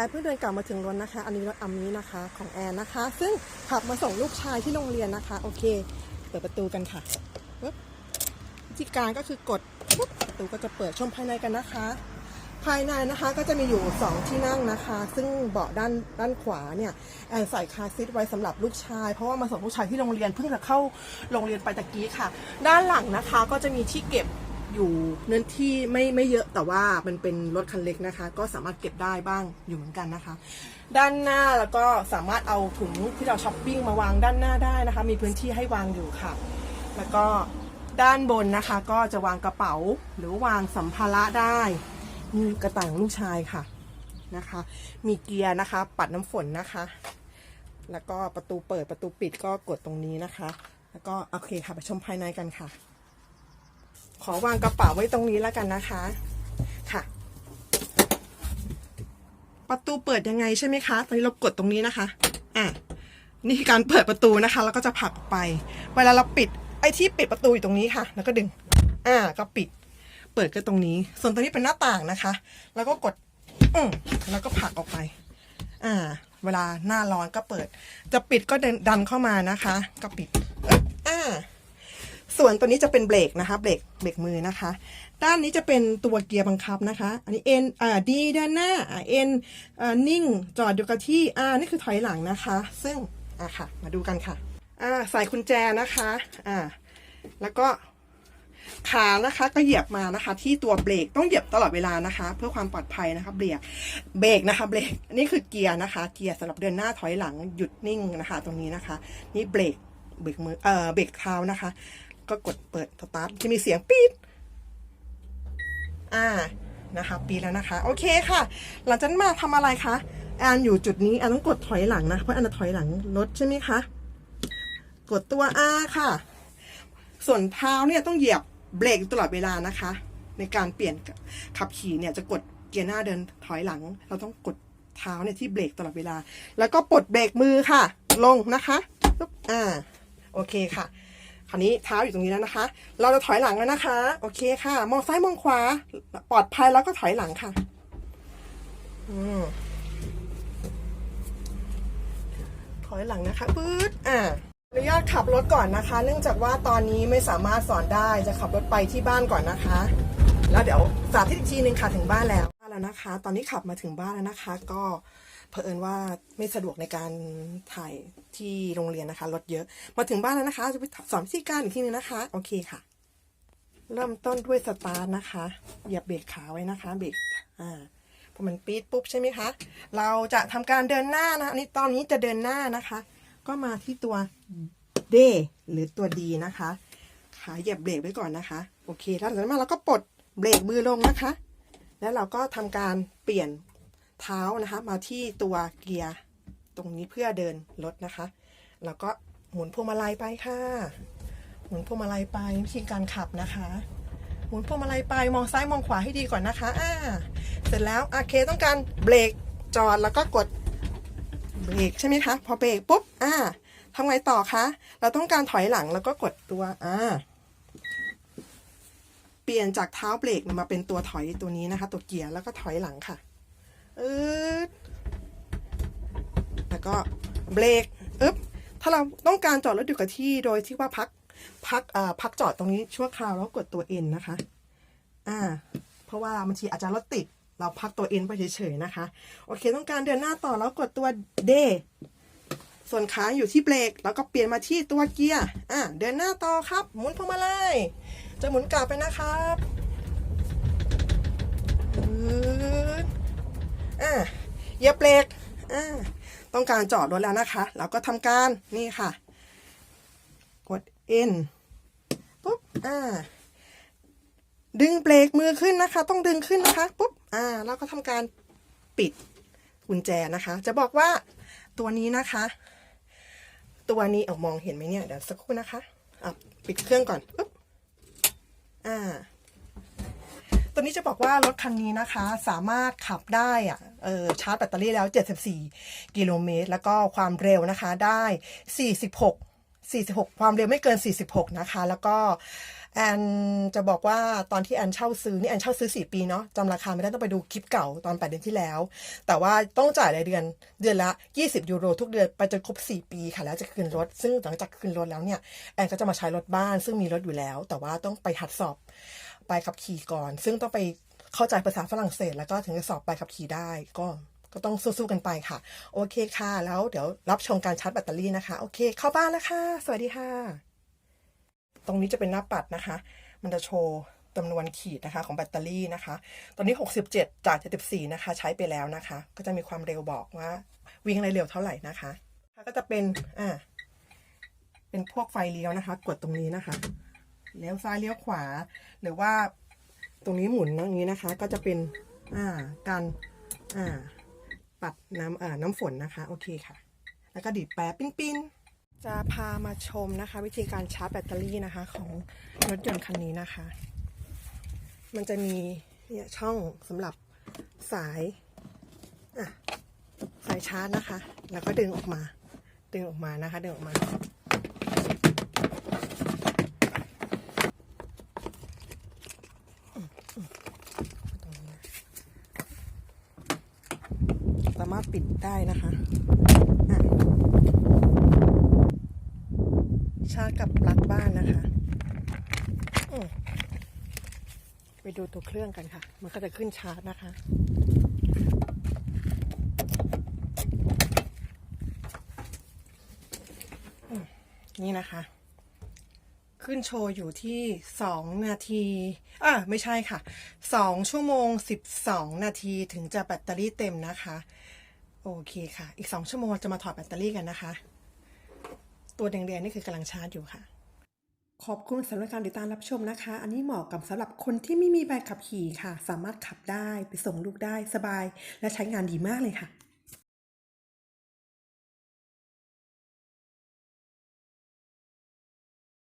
อนเพิ่งเดินกลับมาถึงรถนะคะ อันนี้รถอัมนี้นะคะ ของแอนนะคะ ซึ่งขับมาส่งลูกชายที่โรงเรียนนะคะ โอเค เปิดประตูกันค่ะปึ๊บวิธีการก็คือกดปุ๊บประตูก็จะเปิดชมภายในกันนะคะ ภายในนะคะก็จะมีอยู่ 2 ที่นั่งนะคะ ซึ่งเบาะด้านด้านขวาเนี่ยแอนใส่คาซีทไว้สำหรับลูกชาย เพราะว่ามาส่งลูกชายที่โรงเรียนเพิ่งจะเข้าโรงเรียนไปตะกี้ค่ะ ด้านหลังนะคะก็จะมีที่เก็บ อยู่เนื้อที่ไม่ไม่เยอะแต่ว่ามันเป็นรถคันเล็กนะคะ ก็สามารถเก็บได้บ้างอยู่เหมือนกันนะคะ ด้านหน้าแล้วก็สามารถเอาถุงที่เราช้อปปิ้งมาวางด้านหน้าได้นะคะ มีพื้นที่ให้วางอยู่ค่ะ แล้วก็ด้านบนนะคะ ก็จะวางกระเป๋าหรือวางสัมภาระได้มีกระต่ายลูกชายค่ะนะคะ มีเกียร์นะคะ ปัดน้ำฝนนะคะ แล้วก็ประตูเปิดประตูปิดก็กดตรงนี้นะคะ แล้วก็โอเคค่ะไปชมภายในกันค่ะ ขอวางกระเป๋าไว้ตรงนี้แล้วกันนะคะค่ะ ประตูเปิดยังไงใช่ไหมคะตอนนี้เรากดตรงนี้นะคะอะนี่คือการเปิดประตูนะคะ แล้วก็จะผลักไป เวลาเราปิดไอ้ที่ปิดประตูอยู่ตรงนี้ค่ะ แล้วก็ดึง อ่าก็ปิด เปิดก็ตรงนี้ ส่วนตรงนี้เป็นหน้าต่างนะคะ แล้วก็กดอืมแล้วก็ผลักออกไป อ่า เวลาหน้าร้อนก็เปิด จะปิดก็ดันเข้ามานะคะ ก็ปิดอ่า ส่วนตัวนี้จะเป็นเบรกนะคะเบรกเบรกมือนะคะ ด้านนี้จะเป็นตัวเกียร์บังคับนะคะ อันนี้ N อ่า D ด้านหน้าอ่า N อ่านิ่งจอดอยู่กับที่อ่านี่คือถอยหลังนะคะ ซึ่งอ่าค่ะ มาดูกันค่ะอ่าใส่กุญแจนะคะอ่าแล้วก็ขานะคะก็เหยียบมานะคะ ที่ตัวเบรกต้องเหยียบตลอดเวลานะคะ เพื่อความปลอดภัยนะคะเบรกเบรกนะคะเบรกนี่คือเกียร์นะคะ เกียร์สำหรับเดินหน้าถอยหลังหยุดนิ่งนะคะ ตรงนี้นะคะ นี่เบรกเบรกมือเอ่อเบรกเท้านะคะ ก็กดเปิดสตาร์ทจะมีเสียงปี๊ดอ่านะคะ ปีดแล้วนะคะ โอเคค่ะ หลังจากนั้นมาทำอะไรคะแอนอยู่จุดนี้แอนต้องกดถอยหลังนะเพราะแอนจะถอยหลังรถใช่ไหมคะกดตัว R ค่ะ ส่วนเท้าเนี่ยต้องเหยียบเบรกตลอดเวลานะคะ ในการเปลี่ยนขับขี่เนี่ยจะกดเกียร์หน้าเดินถอยหลัง เราต้องกดเท้าเนี่ยที่เบรกตลอดเวลา แล้วก็ปลดเบรกมือค่ะ ลงนะคะปุ๊บอ่าโอเคค่ะ คราวนี้เท้าอยู่ตรงนี้แล้วนะคะ เราจะถอยหลังแล้วนะคะ โอเคค่ะ มองซ้ายมองขวา ปลอดภัยแล้วก็ถอยหลังค่ะ อืมถอยหลังนะคะปื๊ดอ่าอนุญาตขับรถก่อนนะคะ เนื่องจากว่าตอนนี้ไม่สามารถสอนได้จะขับรถไปที่บ้านก่อนนะคะ แล้วเดี๋ยวสาธิตอีกทีนึงค่ะถึงบ้านแล้วบ้านแล้วนะคะ ตอนนี้ขับมาถึงบ้านแล้วนะคะ ก็ เผอิญว่าไม่สะดวกในการถ่ายที่โรงเรียนนะคะรถเยอะ มาถึงบ้านแล้วนะคะ จะไปสอนวิธีการอีกทีหนึงนะคะ โอเคค่ะ เริ่มต้นด้วยสตาร์ทนะคะเหยียบเบรกขาไว้นะคะเบรกอ่าพอมันปี๊ดปุ๊บใช่ไหมคะ เราจะทำการเดินหน้านะคะนนี้ตอนนี้จะเดินหน้านะคะ ก็มาที่ตัว D หรือตัว D นะคะขาเหยียบเบรกไว้ก่อนนะคะ โอเคแล้วจากนั้นมาเราก็ปลดเบรกมือลงนะคะ แล้วเราก็ทำการเปลี่ยน เท้านะคะมาที่ตัวเกียร์ตรงนี้เพื่อเดินรถนะคะ แล้วก็หมุนพวงมาลัยไปค่ะ หมุนพวงมาลัยไปวิธีการขับนะคะ หมุนพวงมาลัยไปมองซ้ายมองขวาให้ดีก่อนนะคะอ่าเสร็จแล้วโอเคต้องการเบรกจอดแล้วก็กดเบรกใช่ไหมคะพอเบรกปุ๊บอ่าทำไงต่อคะเราต้องการถอยหลังแล้วก็กดตัวอ่าเปลี่ยนจากเท้าเบรกมาเป็นตัวถอยตัวนี้นะคะ ตัวเกียร์แล้วก็ถอยหลังค่ะ อืดแล้วก็เบรกอึ๊บถ้าเราต้องการจอดรถอยู่กับที่โดยที่ว่าพักพักอ่าพักจอดตรงนี้ชั่วคราวแล้วกดตัว N นะคะ อ่า เพราะว่าบางทีอาจจะรถติด เราพักตัว N ไปเฉยๆนะคะ โอเค ต้องการเดินหน้าต่อแล้วกดตัว D ส่วนขาอยู่ที่เบรกแล้วก็เปลี่ยนมาที่ตัวเกียร์ อะเดินหน้าต่อครับ หมุนพวงมาลัยจะหมุนกลับไปนะครับอืดอะ เหยียบเบรกต้องการจอดรถแล้วนะคะ เราก็ทำการนี่ค่ะ กด N ปุ๊บอ่าดึงเบรกมือขึ้นนะคะ ต้องดึงขึ้นนะคะปุ๊บอ่าแล้วก็ทำการปิดกุญแจนะคะ จะบอกว่าตัวนี้นะคะ ตัวนี้เอามองเห็นไหมเนี่ยเดี๋ยวสักครู่นะคะอะปิดเครื่องก่อนปุ๊บอ่า ตัวนี้จะบอกว่ารถคันนี้นะคะ สามารถขับได้อะเออชาร์จแบตเตอรี่แล้ว 74 กิโลเมตร แล้วก็ความเร็วนะคะได้ 46 46 ความเร็วไม่เกิน 46 นะคะ แล้วก็ แอนจะบอกว่าตอนที่แอนเช่าซื้อนี่แอนเช่าซื้อ 4 ปีเนาะจำราคาไม่ได้ต้องไปดูคลิปเก่าตอน 8 เดือนที่แล้ว แต่ว่าต้องจ่ายรายเดือนเดือนละ 20 ยูโรทุกเดือนไปจนครบ 4 ปีค่ะแล้วจะคืนรถ ซึ่งหลังจากคืนรถแล้วเนี่ยแอนก็จะมาใช้รถบ้าน ซึ่งมีรถอยู่แล้ว แต่ว่าต้องไปหัดสอบใบขับขี่ก่อน ซึ่งต้องไปเข้าใจภาษาฝรั่งเศส แล้วก็ถึงจะสอบใบขับขี่ได้ก็ก็ต้องสู้ๆกันไปค่ะ โอเคค่ะ แล้วเดี๋ยวรับชมการชาร์จแบตเตอรี่นะคะ โอเค เข้าบ้านแล้วค่ะ สวัสดีค่ะ รงนี้จะเป็นหน้าปัดนะคะ มันจะโชว์จำนวนขีดนะคะของแบตเตอรี่นะคะ ตอนนี้ 67 จาก 74 นะคะ ใช้ไปแล้วนะคะ ก็จะมีความเร็วบอกว่าวิ่งอะไรเร็วเท่าไหร่นะคะก็จะเป็นอ่าเป็นพวกไฟเลี้ยวนะคะ กดตรงนี้นะคะเลี้ยวซ้ายเลี้ยวขวา หรือว่าตรงนี้หมุนอย่างนี้นะคะ ก็จะเป็นอ่าการอ่าปัดน้ำเอ่อน้ำฝนนะคะ โอเคค่ะ แล้วก็ดีดแปะปิ้นปิ้น จะพามาชมนะคะ วิธีการชาร์จแบตเตอรี่นะคะ ของรถยนต์คันนี้นะคะ มันจะมีเนี่ยช่องสำหรับสายสายชาร์จนะคะ แล้วก็ดึงออกมา ดึงออกมานะคะ ดึงออกมา สามารถปิดได้นะคะะ ชาร์จกับปลั๊กบ้านนะคะไปดูตัวเครื่องกันค่ะ มันก็จะขึ้นชาร์จนะคะนี่นะคะ ขึ้นโชว์อยู่ที่สองนาทีอ่าไม่ใช่ค่ะสองชั่วโมงสิบสองนาทีถึงจะแบตเตอรี่เต็มนะคะ โอเคค่ะ อีกสองชั่วโมงจะมาถอดแบตเตอรี่กันนะคะ ตัวแดงๆนี่คือกำลังชาร์จอยู่ค่ะ ขอบคุณสำหรับการติดตามรับชมนะคะ อันนี้เหมาะกับสำหรับคนที่ไม่มีใบขับขี่ค่ะ สามารถขับได้ไปส่งลูกได้สบาย และใช้งานดีมากเลยค่ะ